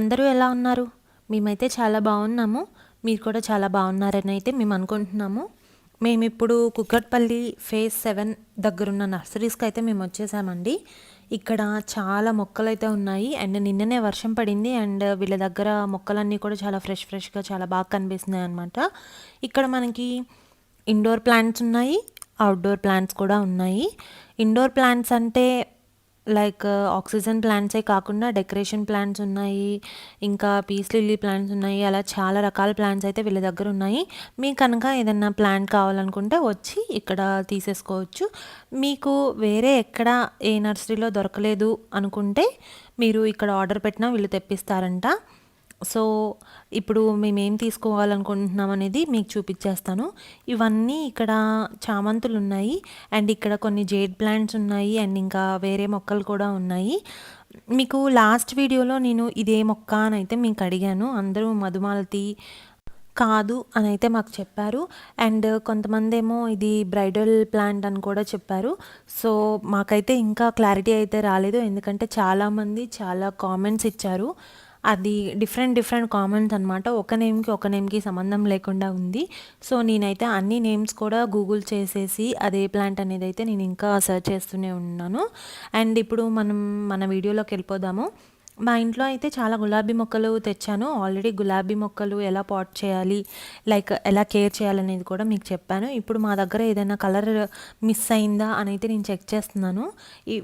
అందరూ ఎలా ఉన్నారు? మేమైతే చాలా బాగున్నాము. మీరు కూడా చాలా బాగున్నారని అయితే మేము అనుకుంటున్నాము. మేము ఇప్పుడు కుక్కట్పల్లి ఫేజ్ సెవెన్ దగ్గరున్న నర్సరీస్కి అయితే మేము వచ్చేసామండి. ఇక్కడ చాలా మొక్కలు అయితే ఉన్నాయి. అండ్ నిన్ననే వర్షం పడింది. అండ్ వీళ్ళ దగ్గర మొక్కలన్నీ కూడా చాలా ఫ్రెష్ ఫ్రెష్గా చాలా బాగా కనిపిస్తున్నాయి అనమాట ఇక్కడ మనకి ఇండోర్ ప్లాంట్స్ ఉన్నాయి. అవుట్డోర్ ప్లాంట్స్ కూడా ఉన్నాయి. ఇండోర్ ప్లాంట్స్ అంటే లైక్ uh, ఆక్సిజన్ ప్లాంట్సే కాకుండా డెకరేషన్ ప్లాంట్స్ ఉన్నాయి ఇంకా పీస్ లిల్లీ ప్లాంట్స్ ఉన్నాయి అలా చాలా రకాల ప్లాంట్స్ అయితే వీళ్ళ దగ్గర ఉన్నాయి. మీకు కనుక ఏదైనా ప్లాంట్ కావాలనుకుంటే వచ్చి ఇక్కడ తీసేసుకోవచ్చు. మీకు వేరే ఎక్కడ ఏ నర్సరీలో దొరకలేదు అనుకుంటే మీరు ఇక్కడ ఆర్డర్ పెట్టినా వీళ్ళు తెప్పిస్తారంట. సో ఇప్పుడు మేమేం తీసుకోవాలనుకుంటున్నాం అనేది మీకు చూపించేస్తాను ఇవన్నీ ఇక్కడ చామంతులు ఉన్నాయి అండ్ ఇక్కడ కొన్ని జేడ్ ప్లాంట్స్ ఉన్నాయి. అండ్ ఇంకా వేరే మొక్కలు కూడా ఉన్నాయి. మీకు లాస్ట్ వీడియోలో నేను ఇదే మొక్క అని అయితే మీకు అడిగాను. అందరూ మధుమాలతి కాదు అని అయితే మాకు చెప్పారు. అండ్ కొంతమంది ఏమో ఇది బ్రైడల్ ప్లాంట్ అని కూడా చెప్పారు. సో మాకైతే ఇంకా క్లారిటీ అయితే రాలేదు. ఎందుకంటే చాలామంది చాలా కామెంట్స్ ఇచ్చారు. అది డిఫరెంట్ డిఫరెంట్ కామెంట్స్ అనమాట ఒక నేమ్కి ఒక నేమ్కి సంబంధం లేకుండా ఉంది. సో నేనైతే అన్ని నేమ్స్ కూడా గూగుల్ చేసేసి అదే ప్లాంట్ అనేది అయితే నేను ఇంకా సెర్చ్ చేస్తూనే ఉన్నాను. అండ్ ఇప్పుడు మనం మన వీడియోలోకి వెళ్ళిపోదాము. మా ఇంట్లో అయితే చాలా గులాబీ మొక్కలు తెచ్చాను. ఆల్రెడీ గులాబీ మొక్కలు ఎలా పాట్ చేయాలి లైక్ ఎలా కేర్ చేయాలనేది కూడా మీకు చెప్పాను. ఇప్పుడు మా దగ్గర ఏదైనా కలర్ మిస్ అయిందా అని అయితే నేను చెక్ చేస్తున్నాను.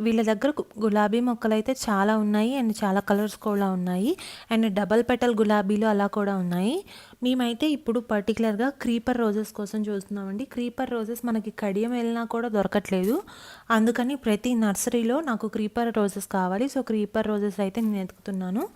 వీళ్ళ దగ్గర గులాబీ మొక్కలు అయితే చాలా ఉన్నాయి. అండ్ చాలా కలర్స్ కూడా ఉన్నాయి. అండ్ డబల్ పెటల్ గులాబీలు అలా కూడా ఉన్నాయి. మేమైతే ఇప్పుడు పర్టికులర్గా క్రీపర్ రోజెస్ కోసం చూస్తున్నామండి. క్రీపర్ రోజెస్ మనకి కడియం వెళ్ళినా కూడా దొరకట్లేదు. అందుకని ప్రతి నర్సరీలో నాకు క్రీపర్ రోజెస్ కావాలి. సో క్రీపర్ రోజెస్ అయితే నేను వెతుకుతున్నాను.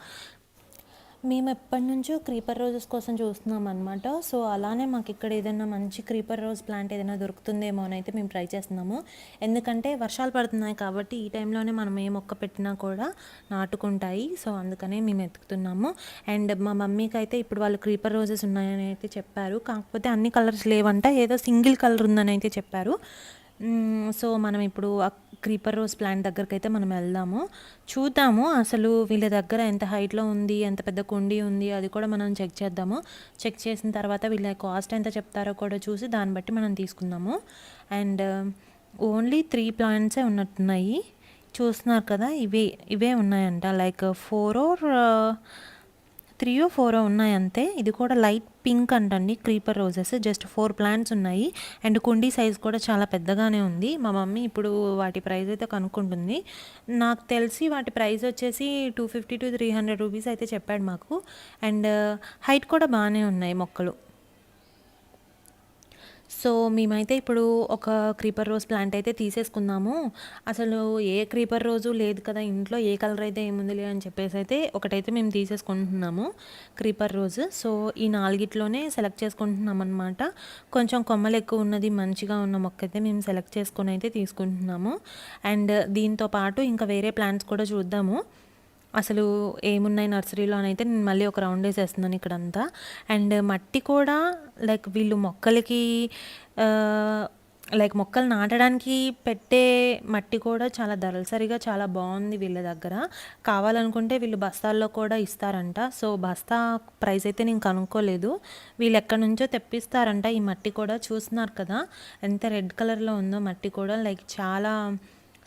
మేము ఎప్పటి నుంచో క్రీపర్ రోజెస్ కోసం చూస్తున్నాం అనమాట సో అలానే మాకు ఇక్కడ ఏదైనా మంచి క్రీపర్ రోజ్ ప్లాంట్ ఏదైనా దొరుకుతుందేమో అని అయితే మేము ట్రై చేస్తున్నాము. ఎందుకంటే వర్షాలు పడుతున్నాయి కాబట్టి ఈ టైంలోనే మనం ఏ మొక్క పెట్టినా కూడా నాటుకుంటాయి. సో అందుకనే మేము ఎత్తుకుతున్నాము అండ్ మా మమ్మీకి అయితే ఇప్పుడు వాళ్ళు క్రీపర్ రోజెస్ ఉన్నాయని అయితే చెప్పారు. కాకపోతే అన్ని కలర్స్ లేవంట. ఏదో సింగిల్ కలర్ ఉందని అయితే చెప్పారు. సో మనం ఇప్పుడు క్రీపర్ రోజ్ ప్లాంట్ దగ్గరికి అయితే మనం వెళ్దాము. చూద్దాము అసలు వీళ్ళ దగ్గర ఎంత హైట్లో ఉంది ఎంత పెద్ద కుండీ ఉంది అది కూడా మనం చెక్ చేద్దాము. చెక్ చేసిన తర్వాత వీళ్ళ కాస్ట్ ఎంత చెప్తారో కూడా చూసి దాన్ని బట్టి మనం తీసుకుందాము. అండ్ ఓన్లీ త్రీ ప్లాంట్సే ఉన్నట్టున్నాయి. చూస్తున్నారు కదా ఇవే ఇవే ఉన్నాయంట. Like four or three four ఉన్నాయి అంతే ఇది కూడా లైట్ పింక్ అంటండి creeper roses. Just four plants ఉన్నాయి. అండ్ కుండీ సైజ్ కూడా చాలా పెద్దగానే ఉంది. మా మమ్మీ ఇప్పుడు వాటి ప్రైస్ అయితే కనుక్కుంటుంది. నాకు తెలిసి వాటి ప్రైస్ వచ్చేసి two fifty to three hundred rupees అయితే చెప్పాడు మాకు. అండ్ హైట్ కూడా బాగానే ఉన్నాయి మొక్కలు. సో మేమైతే ఇప్పుడు ఒక క్రీపర్ రోజ్ ప్లాంట్ అయితే తీసేసుకున్నాము అసలు ఏ క్రీపర్ రోజు లేదు కదా ఇంట్లో ఏ కలర్ అయితే ఏముందిలే అని చెప్పేసి అయితే ఒకటైతే మేము తీసేసుకుంటున్నాము క్రీపర్ రోజ్ సో ఈ నాలుగిట్లోనే సెలెక్ట్ చేసుకుంటున్నాం అనమాట కొంచెం కొమ్మలు ఎక్కువ ఉన్నది మంచిగా ఉన్న మొక్క అయితే మేము సెలెక్ట్ చేసుకొని అయితే తీసుకుంటున్నాము. అండ్ దీంతో పాటు ఇంకా వేరే ప్లాంట్స్ కూడా చూద్దాము. అసలు ఏమున్నాయి నర్సరీలో అని అయితే నేను మళ్ళీ ఒక రౌండ్ వేసేస్తున్నాను ఇక్కడంతా. అండ్ మట్టి కూడా లైక్ వీళ్ళు మొక్కలకి లైక్ మొక్కలు నాటడానికి పెట్టే మట్టి కూడా చాలా దళసరిగా చాలా బాగుంది వీళ్ళ దగ్గర. కావాలనుకుంటే వీళ్ళు బస్తాల్లో కూడా ఇస్తారంట. సో బస్తా ప్రైస్ అయితే నేను కనుక్కోలేదు. వీళ్ళు ఎక్కడి నుంచో తెప్పిస్తారంట. ఈ మట్టి కూడా చూస్తున్నారు కదా? ఎంత రెడ్ కలర్లో ఉందో మట్టి కూడా. లైక్ చాలా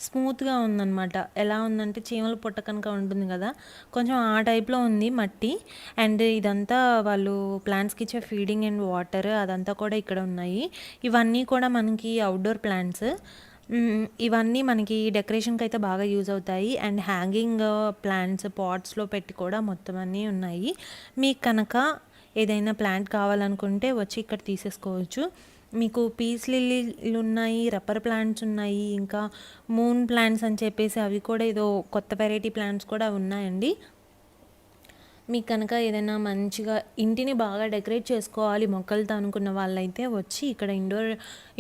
స్మూత్గా ఉందన్నమాట. ఎలా ఉందంటే చీమలు పుట్ట కనుక ఉంటుంది కదా కొంచెం ఆ టైప్లో ఉంది మట్టి. అండ్ ఇదంతా వాళ్ళు ప్లాంట్స్కి ఇచ్చే ఫీడింగ్ అండ్ వాటర్ అదంతా కూడా ఇక్కడ ఉన్నాయి. ఇవన్నీ కూడా మనకి అవుట్డోర్ ప్లాంట్స్ ఇవన్నీ మనకి డెకరేషన్కి అయితే బాగా యూజ్ అవుతాయి. అండ్ హ్యాంగింగ్ ప్లాంట్స్ పాట్స్లో పెట్టి కూడా మొత్తం అన్నీ ఉన్నాయి. మీకు కనుక ఏదైనా ప్లాంట్ కావాలనుకుంటే వచ్చి ఇక్కడ తీసేసుకోవచ్చు. మీకు పీస్ లిల్లీలు ఉన్నాయి రబ్బర్ ప్లాంట్స్ ఉన్నాయి ఇంకా మూన్ ప్లాంట్స్ అని చెప్పేసి అవి కూడా ఏదో కొత్త వెరైటీ ప్లాంట్స్ కూడా ఉన్నాయండి. మీకు కనుక ఏదైనా మంచిగా ఇంటిని బాగా డెకరేట్ చేసుకోవాలి మొక్కలతో అనుకున్న వాళ్ళైతే వచ్చి ఇక్కడ ఇండోర్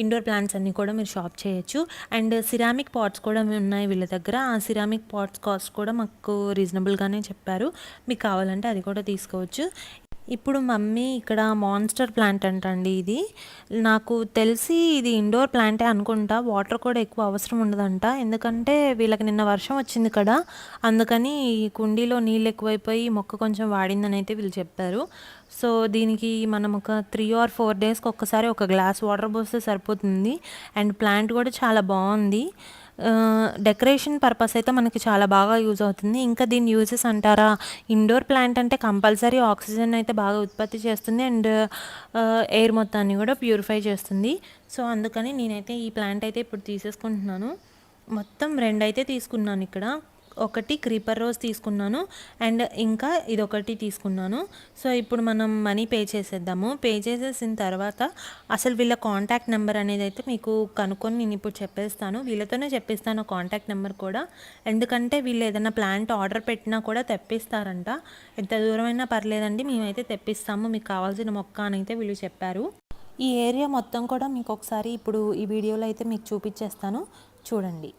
ఇండోర్ ప్లాంట్స్ అన్నీ కూడా మీరు షాప్ చేయొచ్చు. అండ్ సిరామిక్ పాట్స్ కూడా ఉన్నాయి వీళ్ళ దగ్గర. ఆ సిరామిక్ పాట్స్ కాస్ట్ కూడా మాకు రీజనబుల్గానే చెప్పారు. మీకు కావాలంటే అది కూడా తీసుకోవచ్చు. ఇప్పుడు మమ్మీ ఇక్కడ మాన్స్టర్ ప్లాంట్ అంటండి ఇది. నాకు తెలిసి ఇది ఇండోర్ ప్లాంటే అనుకుంటా. వాటర్ కూడా ఎక్కువ అవసరం ఉండదంట. ఎందుకంటే వీళ్ళకి నిన్న వర్షం వచ్చింది కదా. అందుకని ఈ కుండీలో నీళ్ళు ఎక్కువైపోయి మొక్క కొంచెం వాడిందని అయితే వీళ్ళు చెప్పారు. సో దీనికి మనం ఒక త్రీ ఆర్ ఫోర్ డేస్కి ఒక్కసారి ఒక గ్లాస్ వాటర్ పోస్తే సరిపోతుంది. అండ్ ప్లాంట్ కూడా చాలా బాగుంది. డెకరేషన్ పర్పస్ అయితే మనకి చాలా బాగా యూజ్ అవుతుంది. ఇంకా దీని యూజెస్ అంటారా? ఇండోర్ ప్లాంట్ అంటే కంపల్సరీ ఆక్సిజన్ అయితే బాగా ఉత్పత్తి చేస్తుంది. అండ్ ఎయిర్ మొత్తాన్ని కూడా ప్యూరిఫై చేస్తుంది. సో అందుకని నేనైతే ఈ ప్లాంట్ అయితే ఇప్పుడు తీసేసుకుంటున్నాను. మొత్తం రెండైతే తీసుకున్నాను ఇక్కడ. ఒకటి క్రీపర్ రోజ్ తీసుకున్నాను. అండ్ ఇంకా ఇదొకటి తీసుకున్నాను. సో ఇప్పుడు మనం మనీ పే చేసేద్దాము. పే చేసేసిన తర్వాత అసలు వీళ్ళ కాంటాక్ట్ నెంబర్ అనేది అయితే మీకు కనుక్కొని నేను ఇప్పుడు చెప్పేస్తాను. వీళ్ళతోనే చెప్పిస్తాను కాంటాక్ట్ నెంబర్ కూడా. ఎందుకంటే వీళ్ళు ఏదైనా ప్లాంట్ ఆర్డర్ పెట్టినా కూడా తెప్పిస్తారంట. ఎంత దూరమైనా పర్లేదండి మేమైతే తెప్పిస్తాము. మీకు కావాల్సిన మొక్క అని అయితే వీళ్ళు చెప్పారు. ఈ ఏరియా మొత్తం కూడా మీకు ఒకసారి ఇప్పుడు ఈ వీడియోలో అయితే మీకు చూపించేస్తాను. చూడండి.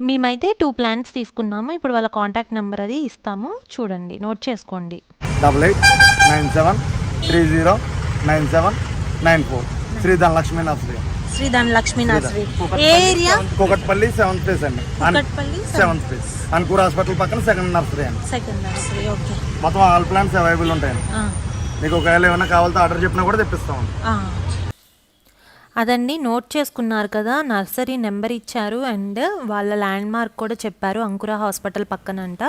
మేమైతే టూ ప్లాన్స్ తీసుకున్నాము. ఇప్పుడు వాళ్ళ కాంటాక్ట్ నెంబర్ అది ఇస్తాము. చూడండి నోట్ చేసుకోండి. Double eight nine seven three zero nine seven nine four Shri Dhanalakshmi nursery. Shri Dhanalakshmi nursery. ఏ ఏరియా? కూకట్పల్లి సెవెంత్ ఫేస్ అండి. Kukatpally seventh phase Ankur hospital పక్కన సెకండ్ నర్సరీ అండి. Second nursery okay. మొత్తం all plants available ఉంటాయండి. మీకు ఒకవేళ ఏమైనా కావాలంటే order చెప్పినా కూడా తెప్పిస్తామండి. అదండి నోట్ చేసుకున్నారు కదా నర్సరీ నెంబర్ ఇచ్చారు అండ్ వాళ్ళ ల్యాండ్ మార్క్ కూడా చెప్పారు అంకుర హాస్పిటల్ పక్కనంట.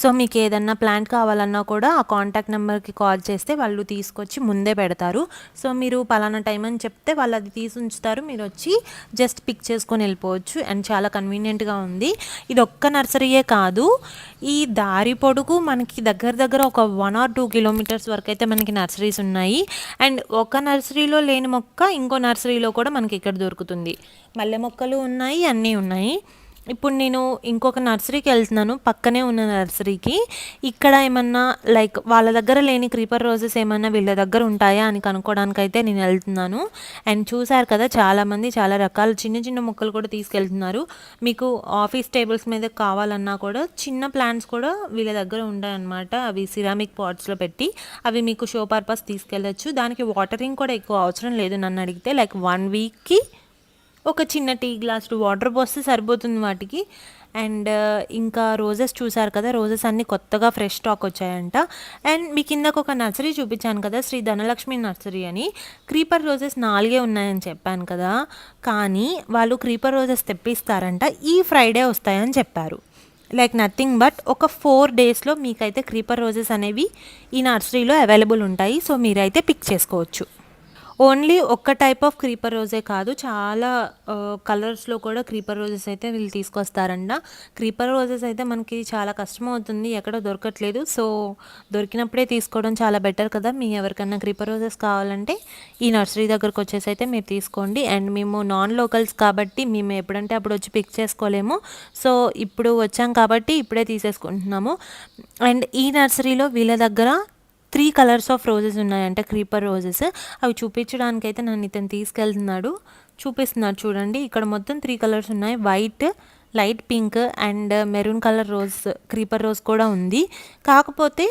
సో మీకు ఏదన్నా ప్లాంట్ కావాలన్నా కూడా ఆ కాంటాక్ట్ నెంబర్కి కాల్ చేస్తే వాళ్ళు తీసుకొచ్చి ముందే పెడతారు. సో మీరు పలానా టైం అని చెప్తే వాళ్ళు అది తీసి ఉంచుతారు. మీరు వచ్చి జస్ట్ పిక్ చేసుకొని వెళ్ళిపోవచ్చు అండ్ చాలా కన్వీనియంట్గా ఉంది. ఇది ఒక్క నర్సరీయే కాదు. ఈ దారి పొడుగు మనకి దగ్గర దగ్గర ఒక వన్ ఆర్ టూ కిలోమీటర్స్ వరకు అయితే మనకి నర్సరీస్ ఉన్నాయి. అండ్ ఒక నర్సరీలో లేని మొక్క ఇంకో నర్సరీలో కూడా మనకి ఇక్కడ దొరుకుతుంది. మల్లె మొక్కలు ఉన్నాయి అన్నీ ఉన్నాయి. ఇప్పుడు నేను ఇంకొక నర్సరీకి వెళ్తున్నాను పక్కనే ఉన్న నర్సరీకి. ఇక్కడ ఏమన్నా లైక్ వాళ్ళ దగ్గర లేని క్రీపర్ రోజెస్ ఏమన్నా వీళ్ళ దగ్గర ఉంటాయా అని కనుక్కోవడానికైతే అయితే నేను వెళ్తున్నాను. అండ్ చూశారు కదా చాలామంది చాలా రకాల చిన్న చిన్న మొక్కలు కూడా తీసుకెళ్తున్నారు. మీకు ఆఫీస్ టేబుల్స్ మీద కావాలన్నా కూడా చిన్న ప్లాంట్స్ కూడా వీళ్ళ దగ్గర ఉంటాయన్నమాట. అవి సిరామిక్ పాట్స్లో పెట్టి అవి మీకు షో పర్పస్ తీసుకెళ్ళచ్చు. దానికి వాటరింగ్ కూడా ఎక్కువ అవసరం లేదు నన్ను అడిగితే. లైక్ వన్ వీక్కి ఒక చిన్న టీ గ్లాస్ వాటర్ పోస్తే సరిపోతుంది వాటికి. అండ్ ఇంకా రోజెస్ చూసారు కదా రోజెస్ అన్నీ కొత్తగా ఫ్రెష్ స్టాక్ వచ్చాయంట. అండ్ మీ కిందకు ఒక నర్సరీ చూపించాను కదా శ్రీ ధనలక్ష్మి నర్సరీ అని. క్రీపర్ రోజెస్ నాలుగే ఉన్నాయని చెప్పాను కదా. కానీ వాళ్ళు క్రీపర్ రోజెస్ తెప్పిస్తారంట ఈ ఫ్రైడే వస్తాయని చెప్పారు. లైక్ నథింగ్ బట్ ఒక ఫోర్ డేస్లో మీకైతే క్రీపర్ రోజెస్ అనేవి ఈ నర్సరీలో అవైలబుల్ ఉంటాయి. సో మీరైతే పిక్ చేసుకోవచ్చు. ఓన్లీ ఒక్క టైప్ ఆఫ్ క్రీపర్ రోజే కాదు చాలా కలర్స్లో కూడా క్రీపర్ రోజెస్ అయితే వీళ్ళు తీసుకొస్తారంట. క్రీపర్ రోజెస్ అయితే మనకి చాలా కష్టం అవుతుంది ఎక్కడ దొరకట్లేదు. సో దొరికినప్పుడే తీసుకోవడం చాలా బెటర్ కదా. మీ ఎవరికన్నా క్రీపర్ రోజెస్ కావాలంటే ఈ నర్సరీ దగ్గరకు వచ్చేసి అయితే మీరు తీసుకోండి. అండ్ మేము నాన్ లోకల్స్ కాబట్టి మేము ఎప్పుడంటే అప్పుడు వచ్చి పిక్ చేసుకోలేము. సో ఇప్పుడు వచ్చాం కాబట్టి ఇప్పుడే తీసేసుకుంటున్నాము. అండ్ ఈ నర్సరీలో వీళ్ళ దగ్గర త్రీ కలర్స్ ఆఫ్ రోజెస్ ఉన్నాయంట క్రీపర్ రోజెస్. అవి చూపించడానికైతే నన్ను ఇతను తీసుకెళ్తున్నాడు. చూపిస్తున్నాడు చూడండి. ఇక్కడ మొత్తం త్రీ కలర్స్ ఉన్నాయి. White light pink and maroon colour rose creeper rose కూడా ఉంది. కాకపోతే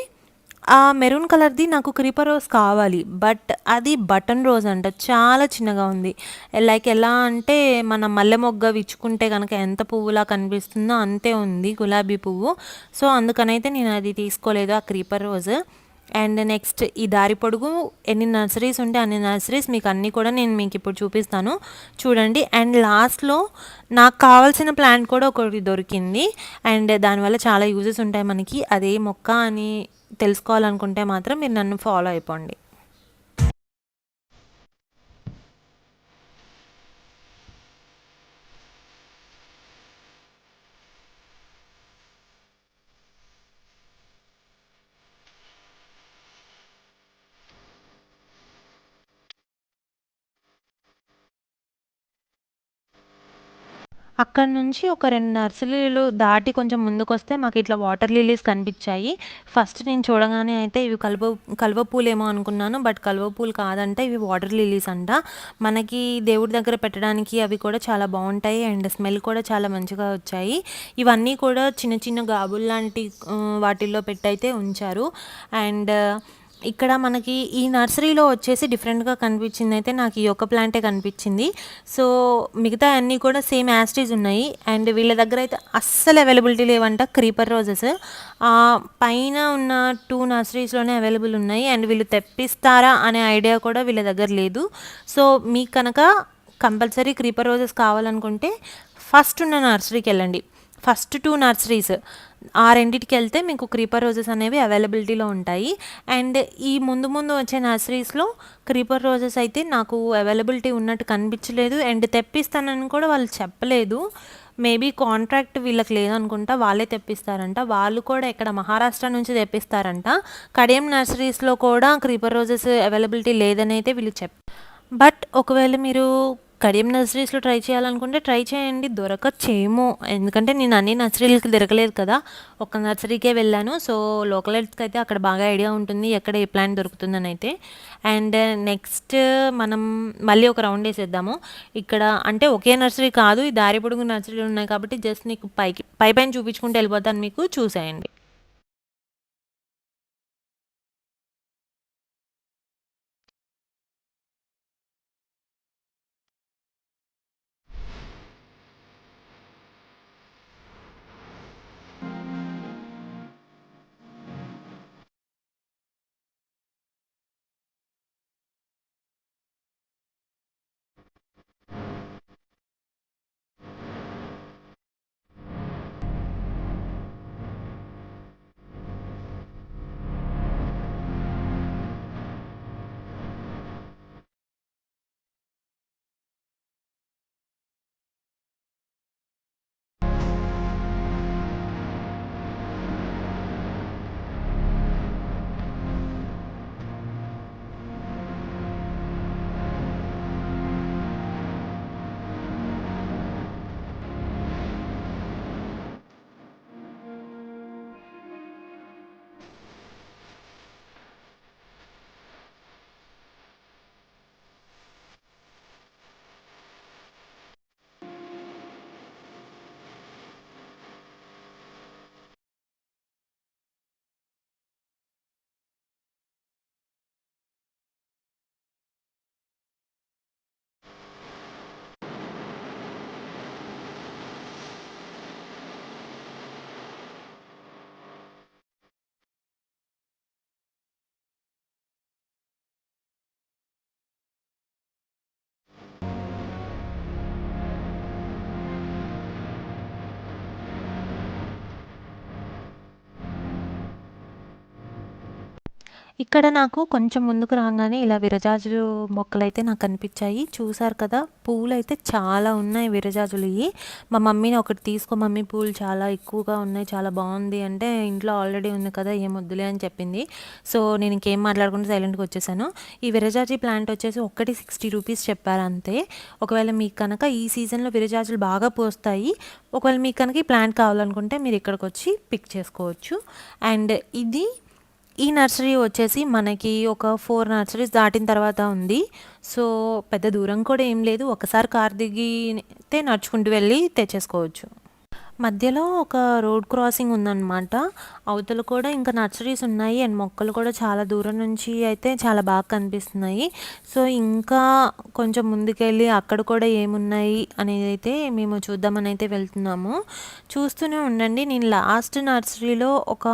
ఆ మెరూన్ కలర్ది నాకు క్రీపర్ రోజ్ కావాలి. బట్ అది బటన్ రోజ్ అంట. చాలా చిన్నగా ఉంది. లైక్ ఎలా అంటే మన మల్లె మొగ్గ విచ్చుకుంటే కనుక ఎంత పువ్వులా కనిపిస్తుందో అంతే ఉంది గులాబీ పువ్వు. సో అందుకనైతే నేను అది తీసుకోలేదు ఆ క్రీపర్ రోజ్. అండ్ నెక్స్ట్ ఈ దారి పొడుగు ఎన్ని నర్సరీస్ ఉంటే అన్ని నర్సరీస్ మీకు అన్నీ కూడా నేను మీకు ఇప్పుడు చూపిస్తాను. చూడండి. అండ్ లాస్ట్లో నాకు కావాల్సిన ప్లాంట్ కూడా ఒకటి దొరికింది. అండ్ దానివల్ల చాలా యూజెస్ ఉంటాయి మనకి. అదే మొక్క అని తెలుసుకోవాలనుకుంటే మాత్రం మీరు నన్ను ఫాలో అయిపోండి. అక్కడ నుంచి ఒక రెండు నర్సరీలు దాటి కొంచెం ముందుకొస్తే మాకు ఇట్లా వాటర్ లిలీస్ కనిపించాయి. ఫస్ట్ నేను చూడగానే అయితే ఇవి కలువ కలువ పూలేమో అనుకున్నాను. బట్ కలువ పూలు కాదంట ఇవి వాటర్ లిలీస్ అంట. మనకి దేవుడి దగ్గర పెట్టడానికి అవి కూడా చాలా బాగుంటాయి. అండ్ స్మెల్ కూడా చాలా మంచిగా వచ్చాయి. ఇవన్నీ కూడా చిన్న చిన్న గాబుల్ లాంటి వాటిల్లో పెట్టయితే ఉంచారు. అండ్ ఇక్కడ మనకి ఈ నర్సరీలో వచ్చేసి డిఫరెంట్గా కనిపించింది అయితే నాకు ఈ ఒక్క ప్లాంటే కనిపించింది. సో మిగతా అన్నీ కూడా సేమ్ యాస్టీస్ ఉన్నాయి. అండ్ వీళ్ళ దగ్గర అయితే అస్సలు అవైలబిలిటీ లేవంట క్రీపర్ రోజెస్. పైన ఉన్న టూ నర్సరీస్లోనే అవైలబుల్ ఉన్నాయి. అండ్ వీళ్ళు తెప్పిస్తారా అనే ఐడియా కూడా వీళ్ళ దగ్గర లేదు. సో మీకు కనుక కంపల్సరీ క్రీపర్ రోజెస్ కావాలనుకుంటే ఫస్ట్ ఉన్న నర్సరీకి వెళ్ళండి. ఫస్ట్ టూ నర్సరీస్ ఆ రెండింటికి వెళ్తే మీకు క్రీపర్ రోజెస్ అనేవి అవైలబిలిటీలో ఉంటాయి. అండ్ ఈ ముందు ముందు వచ్చే నర్సరీస్లో క్రీపర్ రోజెస్ అయితే నాకు అవైలబిలిటీ ఉన్నట్టు కనిపించలేదు. అండ్ తెప్పిస్తానని కూడా వాళ్ళు చెప్పలేదు. మేబీ కాంట్రాక్ట్ వీళ్ళకి లేదనుకుంటా వాళ్ళే తెప్పిస్తారంట. వాళ్ళు కూడా ఇక్కడ మహారాష్ట్ర నుంచి తెప్పిస్తారంట. కడియం నర్సరీస్లో కూడా క్రీపర్ రోజెస్ అవైలబిలిటీ లేదని అయితే వీళ్ళు చెప్ బట్ ఒకవేళ మీరు కడియం నర్సరీస్లో ట్రై చేయాలనుకుంటే ట్రై చేయండి దొరకచ్చేమో. ఎందుకంటే నేను అన్ని నర్సరీలకి దొరకలేదు కదా. ఒక నర్సరీకే వెళ్ళాను. సో లోకలైట్స్కి అయితే అక్కడ బాగా ఐడియా ఉంటుంది ఎక్కడ ఏ ప్లాంట్ దొరుకుతుందని అయితే. అండ్ నెక్స్ట్ మనం మళ్ళీ ఒక రౌండ్ వేసేద్దాము. ఇక్కడ అంటే ఒకే నర్సరీ కాదు ఈ దారి పొడుగు నర్సరీలు ఉన్నాయి కాబట్టి జస్ట్ నీకు పైకి పై పైన చూపించుకుంటూ వెళ్ళిపోతాను మీకు. చూసేయండి. ఇక్కడ నాకు కొంచెం ముందుకు రాగానే ఇలా విరజాజులు మొక్కలైతే నాకు కనిపించాయి చూసారు కదా పూలు అయితే చాలా ఉన్నాయి విరజాజులు ఇవి. మా మమ్మీని ఒకటి తీసుకో మమ్మీ పూలు చాలా ఎక్కువగా ఉన్నాయి చాలా బాగుంది అంటే ఇంట్లో ఆల్రెడీ ఉంది కదా ఏం వద్దులే అని చెప్పింది. సో నేను ఇంకేం మాట్లాడకుండా సైలెంట్గా వచ్చేసాను. ఈ విరజాజి ప్లాంట్ వచ్చేసి ఒక్కటి సిక్స్టీ రూపీస్ చెప్పారు అంతే. ఒకవేళ మీకు కనుక ఈ సీజన్లో విరజాజులు బాగా పోస్తాయి ఒకవేళ మీకు కనుక ఈ ప్లాంట్ కావాలనుకుంటే మీరు ఇక్కడికి వచ్చి పిక్ చేసుకోవచ్చు. అండ్ ఇది ఈ నర్సరీ వచ్చేసి మనకి ఒక ఫోర్ నర్సరీస్ దాటిన తర్వాత ఉంది. సో పెద్ద దూరం కూడా ఏం లేదు. ఒకసారి కార్ దిగితే నడుచుకుంటూ వెళ్ళి తెచ్చేసుకోవచ్చు. మధ్యలో ఒక రోడ్ క్రాసింగ్ ఉందన్నమాట. అవతల కూడా ఇంకా నర్సరీస్ ఉన్నాయి. అండ్ మొక్కలు కూడా చాలా దూరం నుంచి అయితే చాలా బాగా కనిపిస్తున్నాయి. సో ఇంకా కొంచెం ముందుకెళ్ళి అక్కడ కూడా ఏమున్నాయి అనేది అయితే మేము చూద్దామని అయితే వెళ్తున్నాము. చూస్తూనే ఉండండి. నేను లాస్ట్ నర్సరీలో ఒక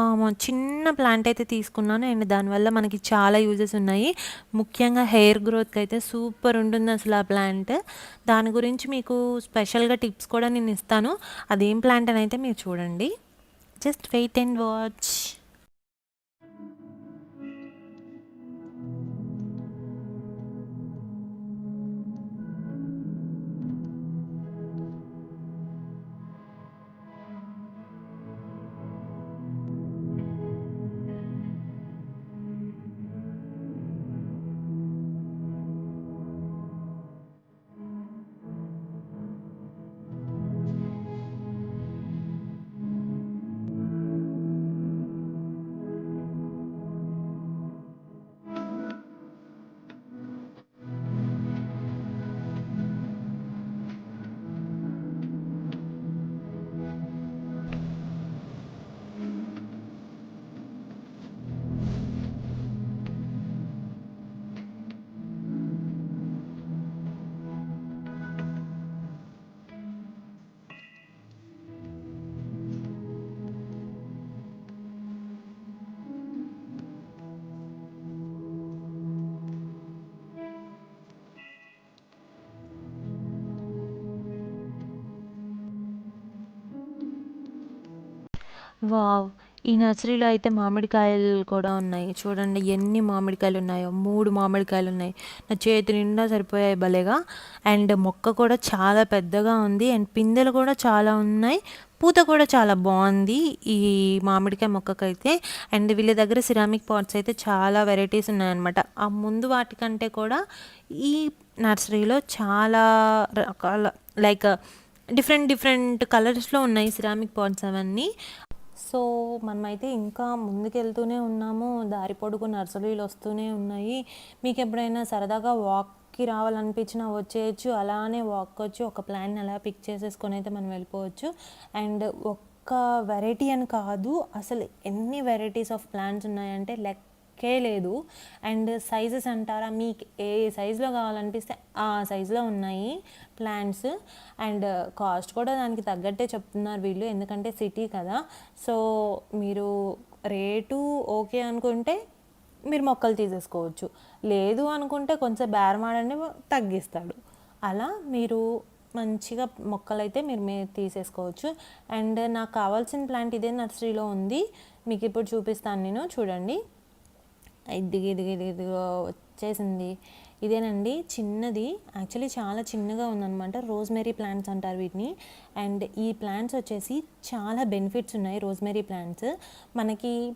చిన్న ప్లాంట్ అయితే తీసుకున్నాను. అండ్ దానివల్ల మనకి చాలా యూజెస్ ఉన్నాయి. ముఖ్యంగా హెయిర్ గ్రోత్కి అయితే సూపర్ ఉంటుంది అసలు ఆ ప్లాంట్. దాని గురించి మీకు స్పెషల్గా టిప్స్ కూడా నేను ఇస్తాను. అదేం ప్లాంట్ అని అయితే మీరు చూడండి. Just wait and watch. Wow. ఈ నర్సరీలో అయితే మామిడికాయలు కూడా ఉన్నాయి. చూడండి ఎన్ని మామిడికాయలు ఉన్నాయో మూడు మామిడికాయలు ఉన్నాయి నా చేతి నిండా సరిపోయాయి భలేగా. అండ్ మొక్క కూడా చాలా పెద్దగా ఉంది. అండ్ పిందెలు కూడా చాలా ఉన్నాయి. పూత కూడా చాలా బాగుంది ఈ మామిడికాయ మొక్కకైతే. అండ్ వీళ్ళ దగ్గర సిరామిక్ పాట్స్ అయితే చాలా వెరైటీస్ ఉన్నాయన్నమాట. ఆ ముందు వాటికంటే కూడా ఈ నర్సరీలో చాలా రకాల లైక్ డిఫరెంట్ డిఫరెంట్ కలర్స్లో ఉన్నాయి సిరామిక్ పాట్స్ అవన్నీ. సో మనమైతే ఇంకా ముందుకెళ్తూనే ఉన్నాము. దారి పొడుగు నర్సరీలు వస్తూనే ఉన్నాయి. మీకు ఎప్పుడైనా సరదాగా వాక్కి రావాలనిపించినా వచ్చేయచ్చు. అలానే వాక్ వచ్చి ఒక ప్లాన్ అలా పిక్ చేసేసుకొని అయితే మనం వెళ్ళిపోవచ్చు. అండ్ ఒక్క వెరైటీ అని కాదు అసలు ఎన్ని వెరైటీస్ ఆఫ్ ప్లాంట్స్ ఉన్నాయంటే లెక్క లేదు. అండ్ సైజెస్ అంటారా? మీకు ఏ సైజులో కావాలనిపిస్తే ఆ సైజులో ఉన్నాయి ప్లాంట్స్. అండ్ కాస్ట్ కూడా దానికి తగ్గట్టే చెప్తున్నారు వీళ్ళు ఎందుకంటే సిటీ కదా. సో మీరు రేటు ఓకే అనుకుంటే మీరు మొక్కలు తీసేసుకోవచ్చు. లేదు అనుకుంటే కొంచెం బేరమాడని తగ్గిస్తాడు. అలా మీరు మంచిగా మొక్కలు అయితే మీరు తీసేసుకోవచ్చు. అండ్ నాకు కావాల్సిన ప్లాంట్ ఇదే నర్సరీలో ఉంది. మీకు ఇప్పుడు చూపిస్తాను నేను. చూడండి. ఇదిగి ఇదిగి ఇదిగో వచ్చేసింది. ఇదేనండి చిన్నది. యాక్చువల్లీ చాలా చిన్నగా ఉందన్నమాట. రోజ్మెరీ ప్లాంట్స్ అంటారు వీటిని. అండ్ ఈ ప్లాంట్స్ వచ్చేసి చాలా బెనిఫిట్స్ ఉన్నాయి రోజ్మెరీ ప్లాంట్స్ మనకి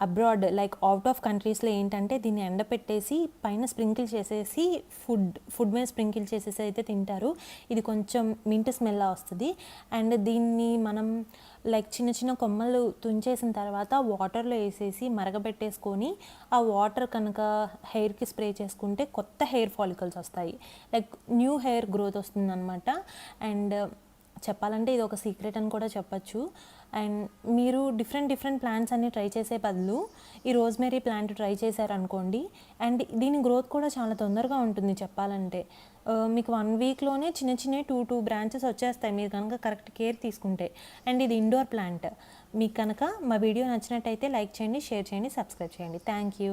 అబ్రాడ్ లైక్ అవుట్ ఆఫ్ కంట్రీస్లో ఏంటంటే దీన్ని ఎండపెట్టేసి పైన స్ప్రింకిల్ చేసేసి ఫుడ్ ఫుడ్ మీద స్ప్రింకిల్ చేసేసి అయితే తింటారు. ఇది కొంచెం మింట్ స్మెల్ వస్తుంది. అండ్ దీన్ని మనం లైక్ చిన్న చిన్న కొమ్మలు తుంచేసిన తర్వాత వాటర్లో వేసేసి మరగబెట్టేసుకొని ఆ వాటర్ కనుక హెయిర్కి స్ప్రే చేసుకుంటే కొత్త హెయిర్ ఫాలికల్స్ వస్తాయి. లైక్ న్యూ హెయిర్ గ్రోత్ వస్తుందన్నమాట. అండ్ చెప్పాలంటే ఇది ఒక సీక్రెట్ అని కూడా చెప్పచ్చు. అండ్ మీరు డిఫరెంట్ డిఫరెంట్ ప్లాంట్స్ అన్ని ట్రై చేసే బదులు ఈ రోజ్మెరీ ప్లాంట్ ట్రై చేశారనుకోండి అండ్ దీని గ్రోత్ కూడా చాలా తొందరగా ఉంటుంది చెప్పాలంటే. మీకు వన్ వీక్లోనే చిన్న చిన్న టూ టూ బ్రాంచెస్ వచ్చేస్తాయి. మీరు కనుక కరెక్ట్ కేర్ తీసుకుంటే. అండ్ ఇది ఇండోర్ ప్లాంట్ మీకు కనుక మా వీడియో నచ్చినట్టయితే లైక్ చేయండి షేర్ చేయండి సబ్స్క్రైబ్ చేయండి. Thank you